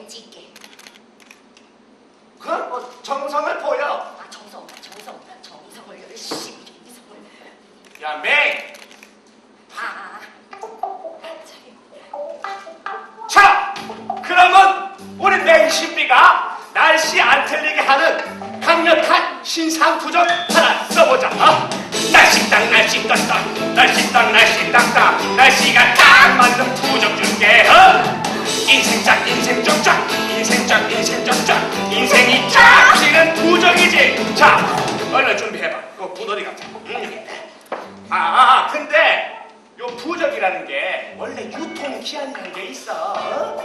엣지 있게. 그건 뭐 정성을 보여. 아 정성, 정성, 정성을 열심히 정성을. 야, 맹! 아, 아, 아. 자, 그러면 우리 맹신비가 날씨 안 틀리게 하는 강력한 신상 부적 하나 써보자. 어? 날씨 딱 날씨 딱 날씨 아, 아, 근데 요 부적이라는 게 원래 유통 기한이라는 게 있어. 어?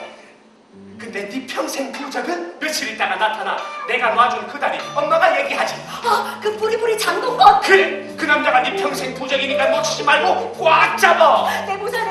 근데 네 평생 부적은 며칠 있다가 나타나. 내가 놔준 그 달이 엄마가 얘기하지. 아, 그 부리부리 장동건. 그래, 그 남자가 네 평생 부적이니까 놓치지 말고 꽉 잡아. 내 무사